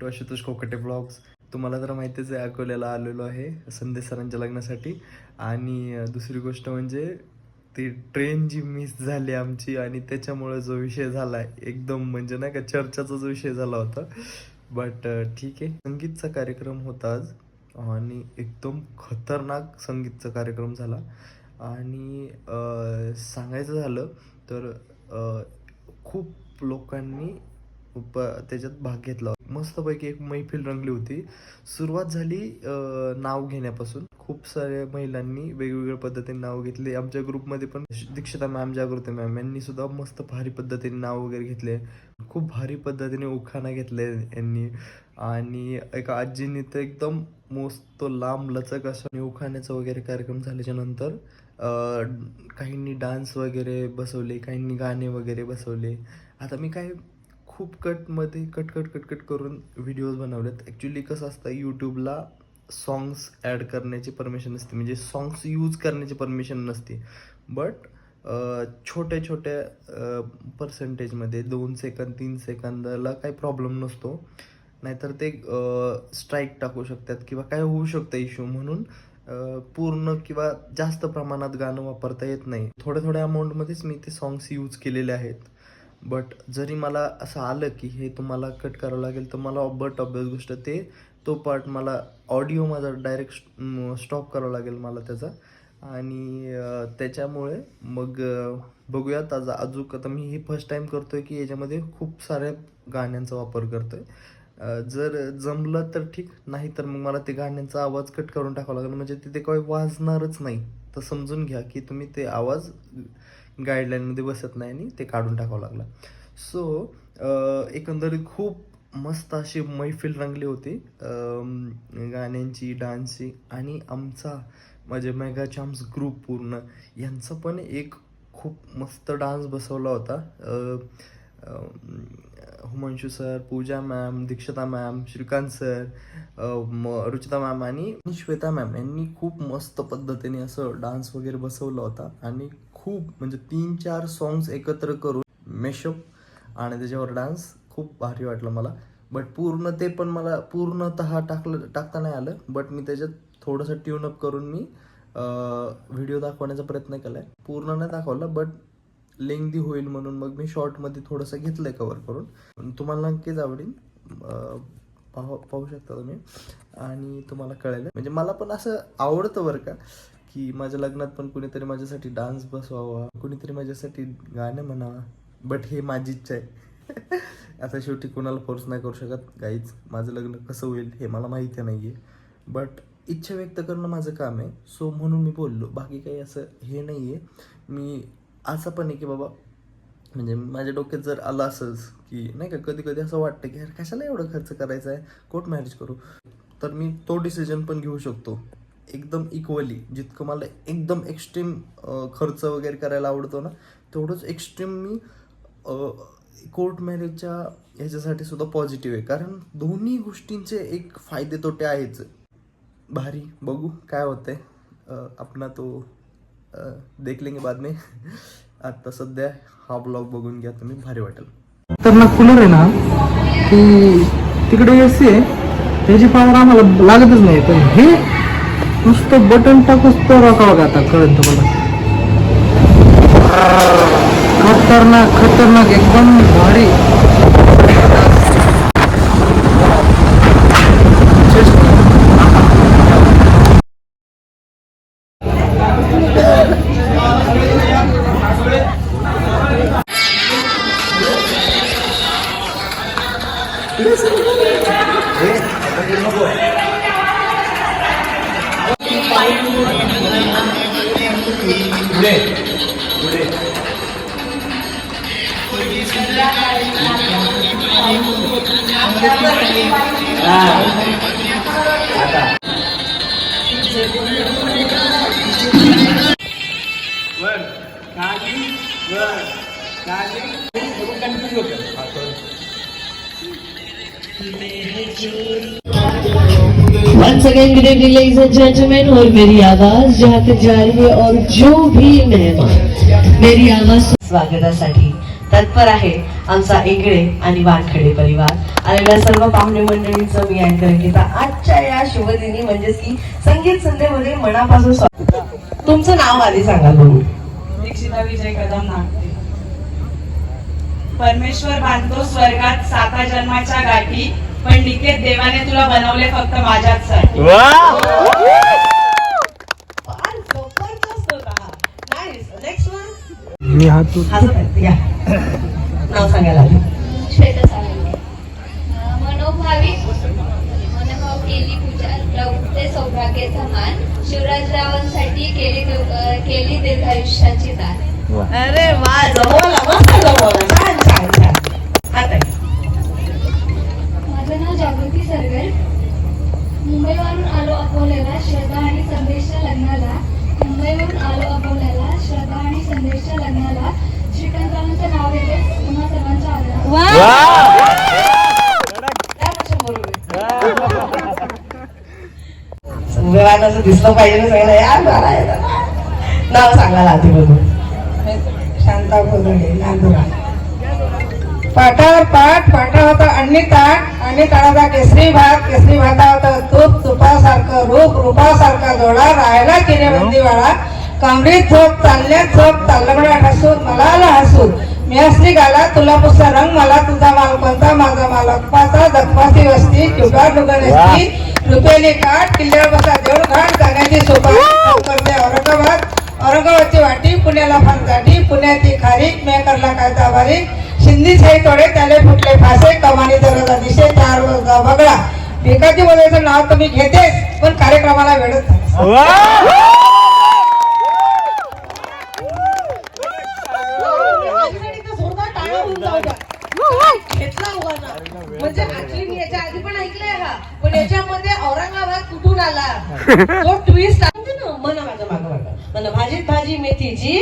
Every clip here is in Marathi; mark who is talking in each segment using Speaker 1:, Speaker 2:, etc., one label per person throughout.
Speaker 1: To Ashutosh Kokate blogs. तुम्हाला तर माहितीच आहे अकोल्याला आलेलो आहे संदेश सरांच्या लग्नासाठी. आणि दुसरी गोष्ट म्हणजे ती ट्रेन जी मिस झाली आमची आणि त्याच्यामुळे जो विषय झाला एकदम म्हणजे नाही का चर्चाचा जो विषय झाला होता. बट ठीक आहे. संगीतचा कार्यक्रम होता आज. आणि एकदम खतरनाक संगीतचा कार्यक्रम झाला. आणि सांगायचं झालं तर खूप लोकांनी त्याच्यात भाग घेतला मस्तपैकी एक मैफिल रंगली होती. सुरुवात झाली नाव घेण्यापासून. खूप साऱ्या महिलांनी वेगवेगळ्या पद्धतीने नाव घेतले. आमच्या ग्रुपमध्ये पण दीक्षिता मॅम जागृती मॅम यांनी सुद्धा मस्त भारी पद्धतीने नाव वगैरे घेतले. खूप भारी पद्धतीने उखाणा घेतले यांनी. आणि एका आजींनी तर एकदम मस्त लांब लचक असं उखाण्याचा वगैरे कार्यक्रम झाल्याच्यानंतर काहींनी डान्स वगैरे बसवले काहींनी गाणे वगैरे बसवले. आता मी काय खूप कटमध्ये कट कट कट कट करून व्हिडिओज बनवलेत. ॲक्च्युली कसं असतं यूट्यूबला सॉंग्स ॲड करण्याची परमिशन नसते. म्हणजे सॉंग्स यूज करण्याची परमिशन नसते. बट छोट्या छोट्या पर्सेंटेजमध्ये दोन सेकंद तीन सेकंदाला काही प्रॉब्लेम नसतो. नाहीतर ते स्ट्राईक टाकू शकतात किंवा काय होऊ शकतं इश्यू म्हणून पूर्ण किंवा जास्त प्रमाणात गाणं वापरता येत नाही. थोड्या थोड्या अमाऊंटमध्येच मी ते सॉंग्स यूज केलेले आहेत. बट जरी मला असं आलं की हे तुम्हाला कट करावं लागेल तर मला बट ऑबियस गोष्ट ते तो पार्ट मला ऑडिओ माझा डायरेक्ट स्टॉप करावा लागेल मला त्याचा. आणि त्याच्यामुळे मग बघूयात आज अजूक आता मी हे फर्स्ट टाईम करतो आहे की याच्यामध्ये खूप साऱ्या गाण्यांचा वापर करतो आहे जर जमलं तर ठीक नाही तर मग मला ते गाण्यांचा आवाज कट करून टाकावा लागेल. म्हणजे तिथे काही वाजणारच नाही. तर समजून घ्या की तुम्ही ते आवाज गाईडलाईनमध्ये बसत नाही आणि ते काढून टाकावं लागला. सो एकंदरीत खूप मस्त अशी मैफिल रंगली होती. गाण्यांची डान्सची आणि आमचा म्हणजे मेगा चाम्स ग्रुप पूर्ण यांचा पण एक खूप मस्त डान्स बसवला होता. Humanshu sir Pooja ma'am Dikshita ma'am Shrikant sir म- रुचिता मॅम आणि श्वेता मॅम यांनी खूप मस्त पद्धतीने असं डान्स वगैरे बसवला होता आणि खूप म्हणजे तीन चार सॉंग्स एकत्र करून मेशअप आणि त्याच्यावर डान्स खूप भारी वाटलं मला. बट पूर्ण ते पण मला पूर्णतः टाकलं टाकता नाही आलं. बट मी त्याच्यात थोडंसं ट्यूनअप करून मी व्हिडिओ दाखवण्याचा प्रयत्न केला आहे पूर्ण नाही दाखवला बट लेंगदी होईल म्हणून मग मी शॉर्टमध्ये थोडंसं घेतलं आहे कवर करून. तुम्हाला नक्कीच आवडेल. पाहू पाहू शकता तुम्ही. आणि तुम्हाला कळेल. म्हणजे मला पण असं आवडतं बरं का की माझ्या लग्नात पण कुणीतरी माझ्यासाठी डान्स बसवावा कुणीतरी माझ्यासाठी गाणं म्हणावा. बट हे माझी इच्छा आहे. आता शेवटी कोणाला फोर्स नाही करू शकत. गाईच माझं लग्न कसं होईल हे मला माहिती नाही आहे बट इच्छा व्यक्त करणं माझं काम आहे. सो म्हणून मी बोललो. बाकी काही असं हे नाही आहे मी असं पण आहे की बाबा म्हणजे माझ्या डोक्यात जर आलं असंच की नाही का कधी कधी असं वाटतं की यार कशाला एवढं खर्च करायचा आहे? कोर्ट मॅरेज करू. तर मी तो डिसिजन पण घेऊ शकतो. एकदम इक्वली जितकं मला एकदम एक्स्ट्रीम खर्च वगैरे करायला आवडतो ना तेवढंच एक्स्ट्रीम मी कोर्ट मॅरेजच्या ह्याच्यासाठी सुद्धा पॉझिटिव्ह आहे. कारण दोन्ही गोष्टींचे एक फायदे तोटे आहेच. भारी बघू काय होतंय. आहे अपना तो देख लेंगे बाद में. आता सध्या हा ब्लॉग बघून घ्या तुम्ही भारी वाटेल.
Speaker 2: तर ना कूलर आहे ना की तिकडे एसी आहे त्याची पॉवर आम्हाला लागतच नाही. पण हे नुसतं बटन टाकूच तो रोकावं का आता कळत तुम्हाला. खतरनाक खतरनाक एकदम भारी.
Speaker 3: Once again, good evening, ladies and gentlemen. और मेरी आवाज़ जहाँ तक जा रही है और जो भी मेहमान मेरी आवाज़ स्वागतासाठी
Speaker 4: तत्पर आहे आमचा एकडे आणि वानखडे परिवार. आलेल्या सर्व पाहुणे मंडळींचं मी अँकर अंकिता आजच्या या शुभदिनी म्हणजेच की संगीत संध्येमध्ये मनापासून स्वागत. तुमचं नाव आधी सांगा बघू.
Speaker 5: दीक्षिता विजय कदम नागते परमेश्वर बांधतो स्वर्गात साता जन्माच्या गाठी पण निकेत देवाने तुला बनवले फक्त माझ्याचसाठी.
Speaker 4: फार हा
Speaker 2: मी हात
Speaker 4: नाव सांगायला आलं.
Speaker 6: श्वेता सावंत अं, मनोभाविक मनोभाव केली पूजा लवते सौभाग्याचा मान शिवराजरावांसाठी केली केली दीर्घायुष्याची दान.
Speaker 4: अरे वा जमवला मस्त जमवला छान छान छान. आता
Speaker 6: माझं नाव जागृती सरगर. मुंबईवरून आलो अकोल्याला श्रद्धा आणि
Speaker 4: संभवात असं दिसलं पाहिजे ना सगळं यार बरा आहे नाव सांगायला आधी बघून शांता खोदडे नांदुरा.
Speaker 7: पाठावर पाठ पाठा होता अन्नी ताट आणि ताटाचा केसरी भात केसरी भाता होता तूप तुपासारखं रूप रूपासारखा जोडा राहायला किने बंदीवाळा कमरीत झोप चालण्यात झोप चाललगडात हसू मला आला हसू. मी असली गाला तुला पुसला रंग मला तुझा माल कोणता माझा माल अप्पाचा दखपाची वस्ती टुकार डुगर असती रुपयाने काठ किल्ल्यावर बसा देऊळ घाट जाण्याची सोपा करते. औरंगाबाद औरंगाबादची वाटी पुण्याला फानकाठी पुण्याची खारीक मेकरला कायदा बारीक शिंदी साई तोडे त्याले फुटले फासे कमानी दरवाजा दिशे चार वर्गा बगळा. भिकाजी बोलायचं नाव तर मी घेतेच पण कार्यक्रमाला वेळच.
Speaker 4: घेतला. म्हणजे ऍक्च्युली मी याच्या आधी पण ऐकलंय हा पण याच्यामध्ये औरंगाबाद कुठून आला? तो ट्विस्ट आहे. म्हणजे ना म्हणा माझं मागं मागं. म्हणा भाजीत भाजी मेथीची.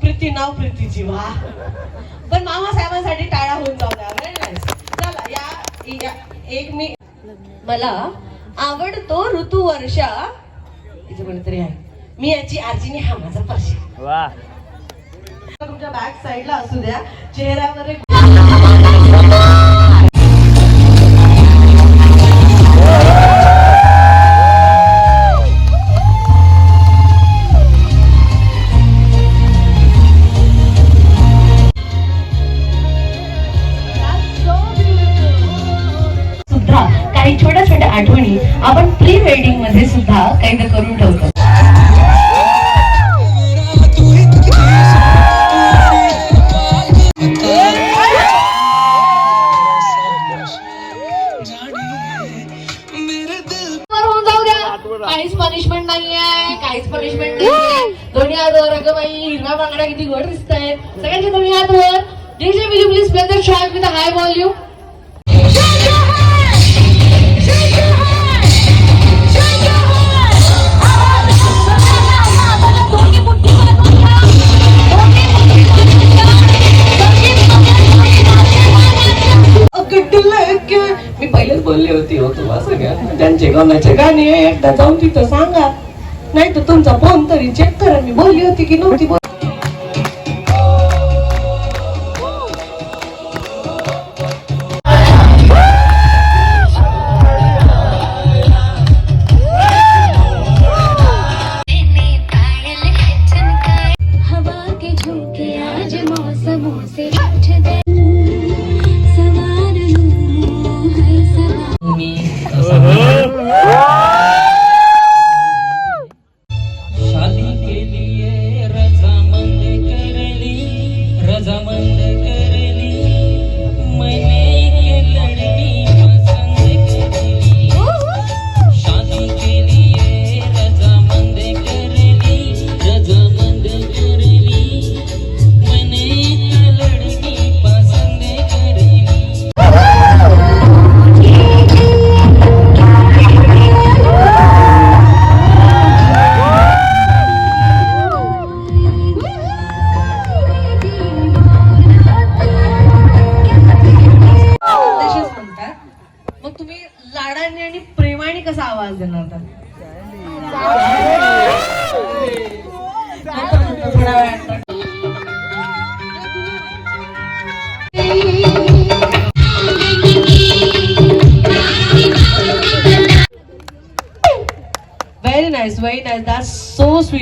Speaker 4: प्रीती नाव प्रीतीची वा पण मामा साहेबांसाठी टाळा होऊन जाऊ द्या चला या या- एक मी मला आवडतो ऋतू वर्षा इथे कोणीतरी आहे. मी याची आजीने हा माझा परशा तुमच्या बॅक साईडला असू द्या. चेहऱ्यावर एक
Speaker 3: हिरव्या बांगड्या किती गोड दिसत आहेत सगळ्यांचे दोन्ही हात वर DJ will please play the track with high volume
Speaker 4: मी पहिलेच बोलली होती हो तुम्हाला सगळ्या त्यांचे गाण्याचे गाणे एकदा जाऊन तिथं सांगा. नाही तर तुमचा फोन तरी चेक करा. मी बोलली होती की नव्हती बोल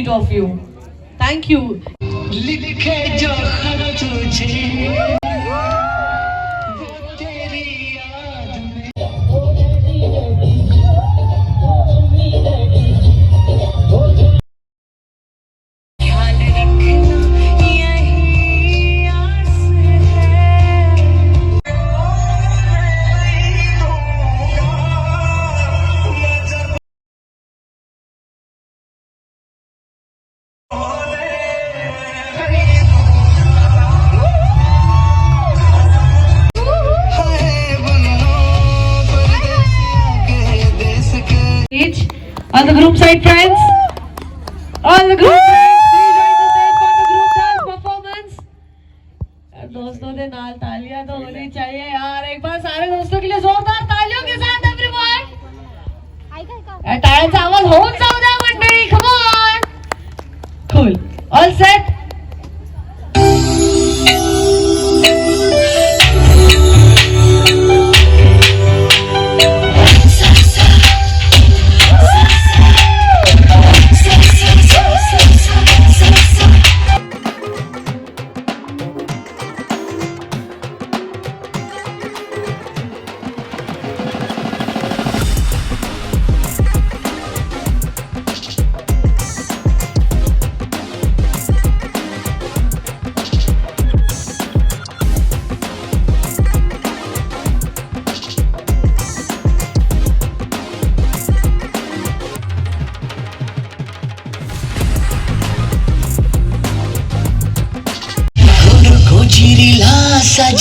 Speaker 4: of you. Thank you. On the group side, friends. On the group side, please join the stage for the group dance performance. दोस्तों के नाल तालियां तो होनी चाहिए यार एक बार सारे दोस्तों के लिए जोरदार तालियों के साथ एवरीवन टाळ्यांचा आवाज होऊन《「
Speaker 8: サン」》